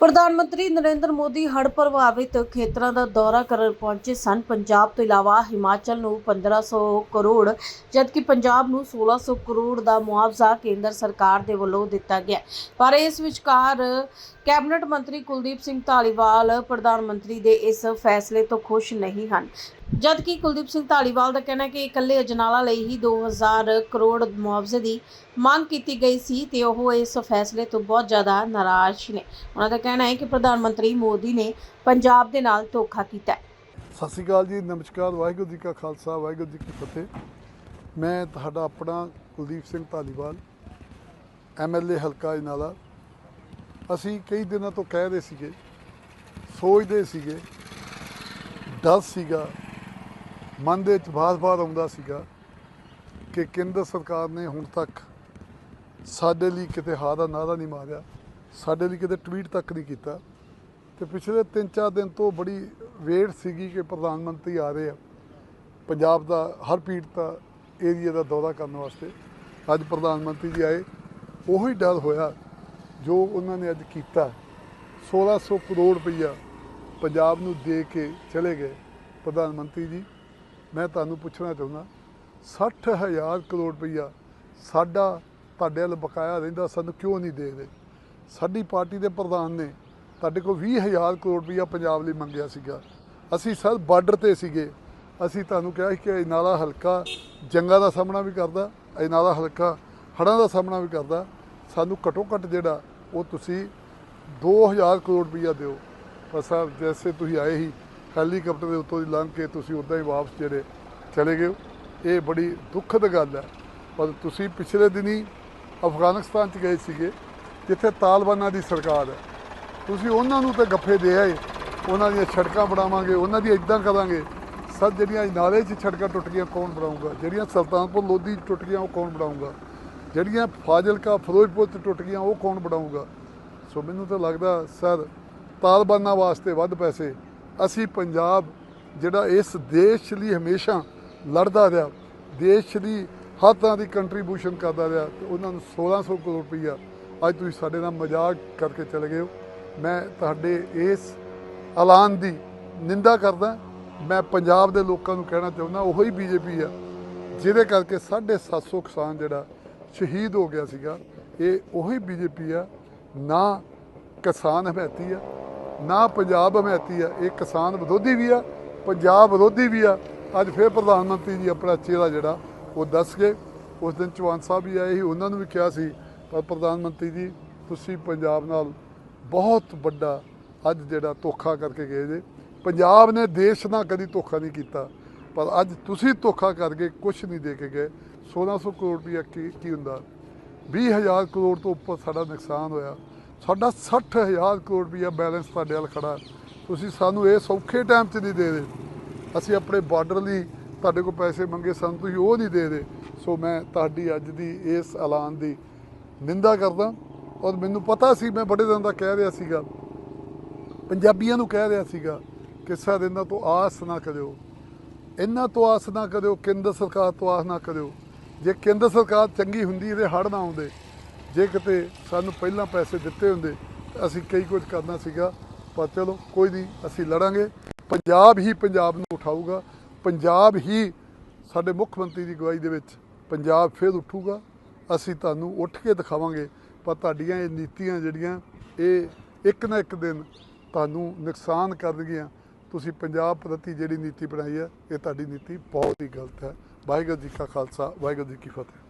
ਪ੍ਰਧਾਨ ਮੰਤਰੀ ਨਰਿੰਦਰ ਮੋਦੀ ਹੜ੍ਹ ਪ੍ਰਭਾਵਿਤ ਖੇਤਰਾਂ ਦਾ ਦੌਰਾ ਕਰਨ ਪਹੁੰਚੇ ਸਨ। ਪੰਜਾਬ ਤੋਂ ਇਲਾਵਾ ਹਿਮਾਚਲ ਨੂੰ 1500 ਕਰੋੜ, ਜਦਕਿ ਪੰਜਾਬ ਨੂੰ 1600 ਕਰੋੜ ਦਾ ਮੁਆਵਜ਼ਾ ਕੇਂਦਰ ਸਰਕਾਰ ਦੇ ਵੱਲੋਂ ਦਿੱਤਾ ਗਿਆ। ਪਰ ਇਸ ਵਿਚਕਾਰ ਕੈਬਨਿਟ ਮੰਤਰੀ ਕੁਲਦੀਪ ਸਿੰਘ ਧਾਲੀਵਾਲ, ਪ੍ਰਧਾਨ ਮੰਤਰੀ ਦੇ ਇਸ ਫੈਸਲੇ ਤੋਂ ਖੁਸ਼ ਨਹੀਂ ਹਨ। ਜਦਕਿ ਕੁਲਦੀਪ ਸਿੰਘ ਧਾਲੀਵਾਲ ਦਾ ਕਹਿਣਾ ਹੈ ਕਿ ਇਕੱਲੇ ਅਜਨਾਲਾ ਲਈ ਹੀ 2000 ਕਰੋੜ ਮੁਆਵਜ਼ੇ ਦੀ ਮੰਗ ਕੀਤੀ ਗਈ ਸੀ ਤੇ ਉਹ ਇਸ ਫੈਸਲੇ ਤੋਂ ਬਹੁਤ ਜ਼ਿਆਦਾ ਨਾਰਾਜ਼ ਨੇ। ਉਹਨਾਂ ਦਾ ਕਹਿਣਾ ਹੈ ਕਿ ਪ੍ਰਧਾਨ ਮੰਤਰੀ ਮੋਦੀ ਨੇ ਪੰਜਾਬ ਦੇ ਨਾਲ ਧੋਖਾ ਕੀਤਾ ਹੈ। ਸਤਿ ਸ਼੍ਰੀ ਅਕਾਲ ਜੀ, ਨਮਸਕਾਰ, ਵਾਹਿਗੁਰੂ ਜੀ ਕਾ ਖਾਲਸਾ, ਵਾਹਿਗੁਰੂ ਜੀ ਕੀ ਫਤਿਹ। ਮੈਂ ਤੁਹਾਡਾ ਆਪਣਾ ਕੁਲਦੀਪ ਸਿੰਘ ਧਾਲੀਵਾਲ ਐਮਐਲਏ ਹਲਕਾ ਅਜਨਾਲਾ। ਅਸੀਂ ਕਈ ਦਿਨਾਂ ਤੋਂ ਕਹਿ ਰਹੇ ਸੀਗੇ, ਸੋਚਦੇ ਸੀਗੇ, ਡਰ ਸੀਗਾ ਮਨ ਦੇ ਵਿੱਚ ਬਾਰ-ਬਾਰ ਆਉਂਦਾ ਸੀਗਾ ਕਿ ਕੇਂਦਰ ਸਰਕਾਰ ਨੇ ਹੁਣ ਤੱਕ ਸਾਡੇ ਲਈ ਕਿਤੇ ਹਾਂ ਦਾ ਨਾਰਾ ਨਹੀਂ ਮਾਰਿਆ, ਸਾਡੇ ਲਈ ਕਿਤੇ ਟਵੀਟ ਤੱਕ ਨਹੀਂ ਕੀਤਾ। ਤੇ ਪਿਛਲੇ 3-4 ਦਿਨ ਤੋਂ ਬੜੀ ਵੇਟ ਸੀਗੀ ਕਿ ਪ੍ਰਧਾਨ ਮੰਤਰੀ ਆ ਰਹੇ ਆ। ਪੰਜਾਬ ਦਾ ਹਰ ਪੀੜਤਾ ਏਰੀਆ ਦਾ ਦੌਰਾ ਕਰਨ ਵਾਸਤੇ ਅੱਜ ਪ੍ਰਧਾਨ ਮੰਤਰੀ ਜੀ ਆਏ। ਉਹੀ ਡਰ ਹੋਇਆ ਜੋ ਉਹਨਾਂ ਨੇ ਅੱਜ ਕੀਤਾ। 1600 ਕਰੋੜ ਰੁਪਈਆ ਪੰਜਾਬ ਨੂੰ ਦੇ ਕੇ ਚਲੇ ਗਏ ਪ੍ਰਧਾਨ ਮੰਤਰੀ ਜੀ। ਮੈਂ ਤੁਹਾਨੂੰ ਪੁੱਛਣਾ ਚਾਹੁੰਦਾ 60000 ਕਰੋੜ ਰੁਪਈਆ ਸਾਡਾ ਤੁਹਾਡੇ ਵੱਲ ਬਕਾਇਆ ਰਹਿੰਦਾ, ਸਾਨੂੰ ਕਿਉਂ ਨਹੀਂ ਦੇ ਰਹੇ? ਸਾਡੀ ਪਾਰਟੀ ਦੇ ਪ੍ਰਧਾਨ ਨੇ ਤੁਹਾਡੇ ਕੋਲ 20000 ਕਰੋੜ ਰੁਪਈਆ ਪੰਜਾਬ ਲਈ ਮੰਗਿਆ ਸੀਗਾ। ਅਸੀਂ ਸਰ ਬਾਰਡਰ ਤੇ ਸੀਗੇ। ਅਸੀਂ ਤੁਹਾਨੂੰ ਕਿਹਾ ਸੀ ਕਿ ਅਜਨਾਲਾ ਹਲਕਾ ਜੰਗਾਂ ਦਾ ਸਾਹਮਣਾ ਵੀ ਕਰਦਾ ਅਜਨਾਲਾ ਹਲਕਾ ਹੜ੍ਹਾਂ ਦਾ ਸਾਹਮਣਾ ਵੀ ਕਰਦਾ। ਸਾਨੂੰ ਘਟੋ ਘੱਟ ਜਿਹੜਾ ਉਹ ਤੁਸੀਂ 2000 ਕਰੋੜ ਰੁਪਈਆ ਦਿਓ। ਪਰ ਸਰ, ਜੈਸੇ ਤੁਸੀਂ ਆਏ ਹੀ ਹੈਲੀਕਾਪਟਰ ਦੇ ਉੱਤੋਂ ਦੀ ਲੰਘ ਕੇ ਤੁਸੀਂ ਉਦਾਂ ਹੀ ਵਾਪਸ ਜਿਹੜੇ ਚਲੇ ਗਏ ਇਹ ਬੜੀ ਦੁਖਦ ਗੱਲ ਹੈ। ਪਰ ਤੁਸੀਂ ਪਿਛਲੇ ਦਿਨੀ ਅਫਗਾਨਿਸਤਾਨ ਚ ਗਏ ਸੀਗੇ, ਜਿੱਥੇ ਤਾਲਿਬਾਨਾਂ ਦੀ ਸਰਕਾਰ ਹੈ। ਤੁਸੀਂ ਉਹਨਾਂ ਨੂੰ ਤੇ ਗੱਫੇ ਦੇ ਆਏ। ਉਹਨਾਂ ਦੀਆਂ ਸੜਕਾਂ ਬਣਾਵਾਂਗੇ, ਉਹਨਾਂ ਦੀ ਇਦਾਂ ਕਰਾਂਗੇ। ਸਰ ਜਿਹੜੀਆਂ ਨਾਲੇ 'ਚ ਸੜਕਾਂ ਟੁੱਟ ਗਈਆਂ, ਕੌਣ ਬਣਾਊਗਾ? ਜਿਹੜੀਆਂ ਸੁਲਤਾਨਪੁਰ ਲੋਧੀ 'ਚ ਟੁੱਟ ਗਈਆਂ, ਉਹ ਕੌਣ ਬਣਾਊਗਾ? ਜਿਹੜੀਆਂ ਫਾਜ਼ਿਲਕਾ, ਫਿਰੋਜ਼ਪੁਰ 'ਚ ਟੁੱਟ ਗਈਆਂ, ਉਹ ਕੌਣ ਬਣਾਊਗਾ? ਸੋ ਮੈਨੂੰ ਤਾਂ ਲੱਗਦਾ, ਸਰ, ਤਾਲਬਾਨਾਂ ਵਾਸਤੇ ਵੱਧ ਪੈਸੇ ਅਸੀਂ ਪੰਜਾਬ ਜਿਹੜਾ ਇਸ ਦੇਸ਼ ਲਈ ਹਮੇਸ਼ਾ ਲੜਦਾ ਰਿਹਾ, ਦੇਸ਼ ਦੀ ਹਰ ਤਰ੍ਹਾਂ ਦੀ ਕੰਟਰੀਬਿਊਸ਼ਨ ਕਰਦਾ ਰਿਹਾ ਤੇ ਉਹਨਾਂ ਨੂੰ 1600 ਕਰੋੜ ਰੁਪਈਆ ਅੱਜ ਤੁਸੀਂ ਸਾਡੇ ਨਾਲ ਮਜ਼ਾਕ ਕਰਕੇ ਚਲੇ ਗਏ ਹੋ। ਮੈਂ ਤੁਹਾਡੇ ਇਸ ਐਲਾਨ ਦੀ ਨਿੰਦਾ ਕਰਦਾ, ਮੈਂ ਪੰਜਾਬ ਦੇ ਲੋਕਾਂ ਨੂੰ ਕਹਿਣਾ ਚਾਹੁੰਦਾ, ਉਹੀ ਹੀ ਬੀਜੇਪੀ ਆ, ਜਿਹਦੇ ਕਰਕੇ 750 ਕਿਸਾਨ ਜਿਹੜਾ ਸ਼ਹੀਦ ਹੋ ਗਿਆ ਸੀਗਾ, ਇਹ ਉਹੀ ਬੀਜੇਪੀ ਆ, ਨਾ ਕਿਸਾਨ ਹਮਾਇਤੀ ਆ ਨਾ ਪੰਜਾਬ ਹਮਾਇਤੀ ਆ, ਇਹ ਕਿਸਾਨ ਵਿਰੋਧੀ ਵੀ ਆ, ਪੰਜਾਬ ਵਿਰੋਧੀ ਵੀ ਆ। ਅੱਜ ਫਿਰ ਪ੍ਰਧਾਨ ਮੰਤਰੀ ਜੀ ਆਪਣਾ ਚਿਹਰਾ ਜਿਹੜਾ, ਉਹ ਦੱਸ ਗਏ। ਉਸ ਦਿਨ ਚੌਹਾਨ ਸਾਹਿਬ ਵੀ ਆਏ ਸੀ, ਉਹਨਾਂ ਨੂੰ ਵੀ ਕਿਹਾ ਸੀ, ਪਰ ਪ੍ਰਧਾਨ ਮੰਤਰੀ ਜੀ, ਤੁਸੀਂ ਪੰਜਾਬ ਨਾਲ ਬਹੁਤ ਵੱਡਾ ਅੱਜ ਜਿਹੜਾ ਧੋਖਾ ਕਰਕੇ ਗਏ ਜੇ। ਪੰਜਾਬ ਨੇ ਦੇਸ਼ ਨਾਲ ਕਦੀ ਧੋਖਾ ਨਹੀਂ ਕੀਤਾ, ਪਰ ਅੱਜ ਤੁਸੀਂ ਧੋਖਾ ਕਰਕੇ ਕੁਝ ਨਹੀਂ ਦੇ ਕੇ ਗਏ। 1600 ਕਰੋੜ ਰੁਪਇਆ ਕੀ ਕੀ ਹੁੰਦਾ? 20000 ਕਰੋੜ ਤੋਂ ਉੱਪਰ ਸਾਡਾ ਨੁਕਸਾਨ ਹੋਇਆ। ਸਾਡਾ 60000 ਕਰੋੜ ਰੁਪਇਆ ਬੈਲੈਂਸ ਤੁਹਾਡੇ ਨਾਲ ਖੜਾ ਤੁਸੀਂ ਸਾਨੂੰ ਇਹ ਸੌਖੇ ਟਾਈਮ 'ਚ ਨਹੀਂ ਦੇ ਰਹੇ। ਅਸੀਂ ਆਪਣੇ ਬਾਰਡਰ ਲਈ ਤੁਹਾਡੇ ਕੋਲ ਪੈਸੇ ਮੰਗੇ, ਸਾਨੂੰ ਤੁਸੀਂ ਉਹ ਨਹੀਂ ਦੇ ਰਹੇ। ਸੋ ਮੈਂ ਤੁਹਾਡੀ ਅੱਜ ਦੀ ਇਸ ਐਲਾਨ ਦੀ ਨਿੰਦਾ ਕਰਦਾ। ਔਰ ਮੈਨੂੰ ਪਤਾ ਸੀ, ਮੈਂ ਬੜੇ ਦਿਨ ਦਾ ਕਹਿ ਰਿਹਾ ਸੀਗਾ। ਪੰਜਾਬੀਆਂ ਨੂੰ ਕਹਿ ਰਿਹਾ ਸੀਗਾ ਕਿ ਸਰ ਇਹਨਾਂ ਤੋਂ ਆਸ ਨਾ ਕਰਿਓ। ਇਹਨਾਂ ਤੋਂ ਆਸ ਨਾ ਕਰਿਓ, ਕੇਂਦਰ ਸਰਕਾਰ ਤੋਂ ਆਸ ਨਾ ਕਰਿਓ। ਜੇ ਕੇਂਦਰ ਸਰਕਾਰ ਚੰਗੀ ਹੁੰਦੀ, ਇਹਦੇ ਹੜ ਨਾ ਆਉਂਦੇ। ਜੇ ਕਿਤੇ ਸਾਨੂੰ ਪਹਿਲਾਂ ਪੈਸੇ ਦਿੱਤੇ ਹੁੰਦੇ, ਤਾਂ ਅਸੀਂ ਕਈ ਕੁਝ ਕਰਨਾ ਸੀਗਾ, ਪਰ ਚਲੋ ਕੋਈ ਨਹੀਂ, ਅਸੀਂ ਲੜਾਂਗੇ। ਪੰਜਾਬ ਹੀ ਪੰਜਾਬ ਨੂੰ ਉਠਾਊਗਾ। ਪੰਜਾਬ ਹੀ ਸਾਡੇ ਮੁੱਖ ਮੰਤਰੀ ਦੀ ਅਗਵਾਈ ਦੇ ਵਿੱਚ ਪੰਜਾਬ ਫਿਰ ਉੱਠੂਗਾ। ਅਸੀਂ ਤੁਹਾਨੂੰ ਉੱਠ ਕੇ ਦਿਖਾਵਾਂਗੇ, ਪਰ ਤੁਹਾਡੀਆਂ ਇਹ ਨੀਤੀਆਂ ਜਿਹੜੀਆਂ, ਇਹ ਇੱਕ ਨਾ ਇੱਕ ਦਿਨ ਤੁਹਾਨੂੰ ਨੁਕਸਾਨ ਕਰਨਗੀਆਂ। ਤੁਸੀਂ ਪੰਜਾਬ ਪ੍ਰਤੀ ਜਿਹੜੀ ਨੀਤੀ ਬਣਾਈ ਹੈ, ਇਹ ਤੁਹਾਡੀ ਨੀਤੀ ਬਹੁਤ ਹੀ ਗਲਤ ਹੈ। ਵਾਹਿਗੁਰੂ ਜੀ ਕਾ ਖਾਲਸਾ, ਵਾਹਿਗੁਰੂ ਜੀ ਕੀ ਫਤਿਹ।